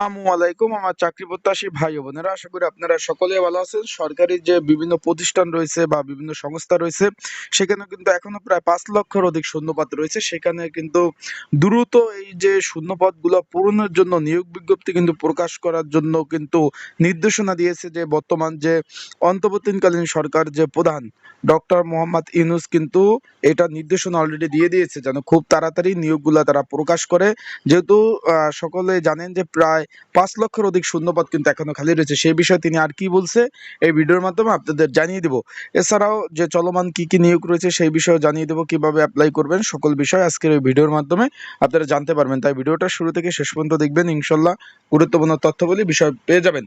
আসসালামু আলাইকুম আমার চাকরি প্রত্যাশী ভাই বোনেরা। আশা করি আপনারা সকলে ভালো আছেন। সরকারি যে বিভিন্ন প্রতিষ্ঠান রয়েছে বা বিভিন্ন সংস্থা রয়েছে সেখানে কিন্তু এখনও প্রায় পাঁচ লক্ষের অধিক শূন্যপদ রয়েছে। সেখানে কিন্তু দ্রুত এই যে শূন্যপদগুলো পূরণের জন্য নিয়োগ বিজ্ঞপ্তি কিন্তু প্রকাশ করার জন্য কিন্তু নির্দেশনা দিয়েছে যে বর্তমান যে অন্তর্বর্তীকালীন সরকার যে প্রধান ডক্টর মোহাম্মদ ইউনুস কিন্তু এটা নির্দেশনা অলরেডি দিয়ে দিয়েছে যেন খুব তাড়াতাড়ি নিয়োগগুলো তারা প্রকাশ করে। যেহেতু সকলে জানেন যে প্রায় পাঁচ লক্ষের অধিক শূন্যপদ কিন্তু এখনও খালি রয়েছে। সেই বিষয়ে তিনি আর কি বলছে, এই ভিডিওর মাধ্যমে আপনাদের জানিয়ে দেব। এছাড়াও যে চলমান কি কি নিয়োগ রয়েছে সেই বিষয়ে জানিয়ে দেবো, কীভাবে অ্যাপ্লাই করবেন, সকল বিষয় আজকের এই ভিডিওর মাধ্যমে আপনারা জানতে পারবেন। তাই ভিডিওটা শুরু থেকে শেষ পর্যন্ত দেখবেন ইনশাল্লাহ গুরুত্বপূর্ণ তথ্যবলী বিষয় পেয়ে যাবেন।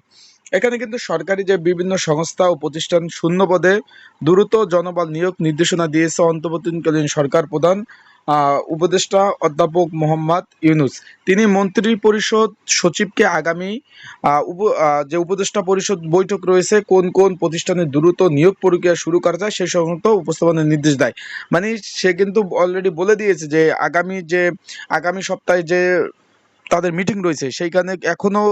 এখানে কিন্তু সরকারি যে বিভিন্ন সংস্থা ও প্রতিষ্ঠান শূন্য পদে দ্রুত জনবল নিয়োগ নির্দেশনা দিয়েছে অন্তর্বর্তীকালীন সরকার প্রধান উপদেষ্টা অধ্যাপক মোহাম্মদ ইউনুস। তিনি মন্ত্রী পরিষদ সচিবকে আগামী যে উপদেষ্টা পরিষদ বৈঠক রয়েছে, কোন কোন প্রতিষ্ঠানে দ্রুত নিয়োগ প্রক্রিয়া শুরু করা যায়, সে সংক্রান্ত উপস্থাপনের নির্দেশ দেয়। মানে সে কিন্তু অলরেডি বলে দিয়েছে যে আগামী যে, আগামী সপ্তাহে যে তাদের মিটিং রয়েছে, সেইখানে এখনও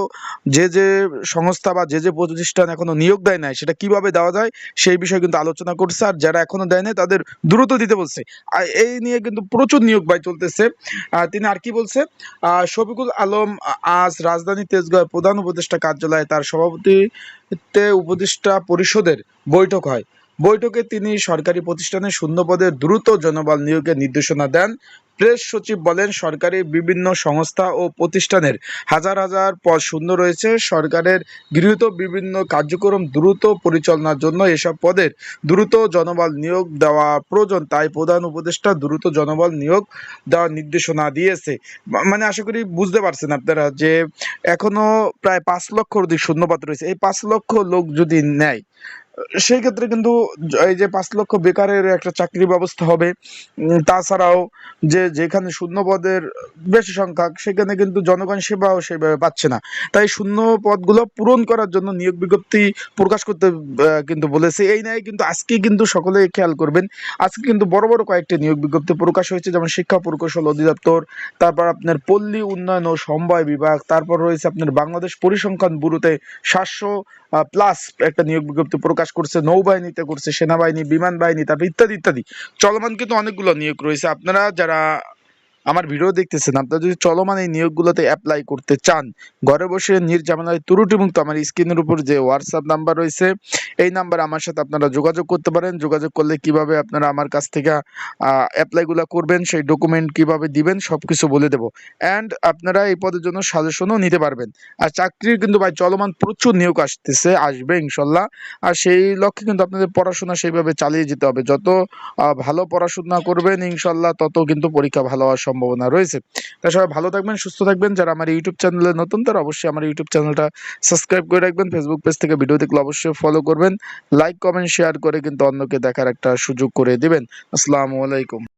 যে যে সংস্থা বা যে যে প্রতিষ্ঠান এখনও নিয়োগ দেয় নাই, সেটা কীভাবে দেওয়া যায়, সেই বিষয়ে কিন্তু আলোচনা করছে আর যারা এখনও দেয় নাই, তাদের দ্রুত দিতে বলছে। আর এই নিয়ে কিন্তু প্রচুর নিয়োগ বাই চলতেছে। তিনি আর কি বলছে? শফিকুল আলম আজ রাজধানী তেজগাঁও প্রধান উপদেষ্টা কার্যালয়ে তার সভাপতিত্বে উপদেষ্টা পরিষদের বৈঠক হয়। বৈঠকে তিনি সরকারি প্রতিষ্ঠানে শূন্য পদে দ্রুত জনবল নিয়োগের নির্দেশনা দেন। প্রেস সচিব বলেন, সরকারি বিভিন্ন সংস্থা ও প্রতিষ্ঠানের হাজার হাজার পদ শূন্য রয়েছে। সরকারের গৃহীত বিভিন্ন কার্যক্রম দ্রুত পরিচালনার জন্য এসব পদের দ্রুত জনবল নিয়োগ দেওয়া প্রয়োজন। তাই প্রধান উপদেষ্টা দ্রুত জনবল নিয়োগ দেওয়ার নির্দেশনা দিয়েছে। মানে আশা করি বুঝতে পারছেন আপনারা যে এখনও প্রায় পাঁচ লক্ষ অধিক শূন্যপাত রয়েছে। এই পাঁচ লক্ষ লোক যদি নেয় সেই ক্ষেত্রে কিন্তু এই যে পাঁচ লক্ষ বেকারের একটা চাকরি ব্যবস্থা হবে তাছাড়াও যে যেখানে শূন্য পদের বেশি সংখ্যা সেখানে কিন্তু জনগণ সেবাও সেভাবে পাচ্ছে না। তাই শূন্য পদগুলো পূরণ করার জন্য নিয়োগ বিজ্ঞপ্তি প্রকাশ করতে কিন্তু বলেছে। এই নিয়ে কিন্তু আজকে কিন্তু সকলে খেয়াল করবেন। আজকে কিন্তু বড় বড় কয়েকটি নিয়োগ বিজ্ঞপ্তি প্রকাশ হয়েছে, যেমন শিক্ষা প্রকৌশল অধিদপ্তর, তারপর আপনার পল্লী উন্নয়ন ও সমবায় বিভাগ, তারপর রয়েছে আপনার বাংলাদেশ পরিসংখ্যান ব্যুরোতে সাতশো প্লাস একটা নিয়োগ বিজ্ঞপ্তি প্রকাশ করছে, নৌবাহিনীতে করছে, সেনাবাহিনী বিমান বাহিনী তারপর ইত্যাদি ইত্যাদি। চলমান কিন্তু অনেকগুলো নিয়োগ রয়েছে। আপনারা যারা আমার ভিডিও দেখতেছেন, আপনারা যদি চলমান এই নিয়োগগুলোতে অ্যাপ্লাই করতে চান, ঘরে বসে নির্ঝামেলায় ত্রুটিমুক্ত আমার স্ক্রিনের উপর যে হোয়াটসঅ্যাপ নাম্বার রয়েছে, এই নাম্বার আমার সাথে আপনারা যোগাযোগ করতে পারেন। যোগাযোগ করলে কীভাবে আপনারা আমার কাছ থেকে অ্যাপ্লাইগুলো করবেন, সেই ডকুমেন্ট কীভাবে দিবেন সব কিছু বলে দেবো। অ্যান্ড আপনারা এই পদের জন্য সাজেশনও নিতে পারবেন। আর চাকরির কিন্তু ভাই চলমান প্রচুর নিয়োগ আসতেছে, আসবে ইনশাল্লাহ। আর সেই লক্ষ্যে কিন্তু আপনাদের পড়াশোনা সেইভাবে চালিয়ে যেতে হবে। যত ভালো পড়াশোনা করবেন ইনশাল্লাহ, তত কিন্তু পরীক্ষা ভালো হওয়ার সম্ভাবনা রয়েছে। তাই সবাই ভালো থাকবেন, সুস্থ থাকবেন। যারা আমার ইউটিউব চ্যানেলে নতুন, তারা অবশ্যই আমার ইউটিউব চ্যানেলটা সাবস্ক্রাইব করে রাখবেন। ফেসবুক পেজ থেকে ভিডিও দেখলে অবশ্যই ফলো করবেন। লাইক কমেন্ট শেয়ার করে কিন্তু অন্যকে দেখার একটা সুযোগ করে দেবেন। আসসালামু আলাইকুম।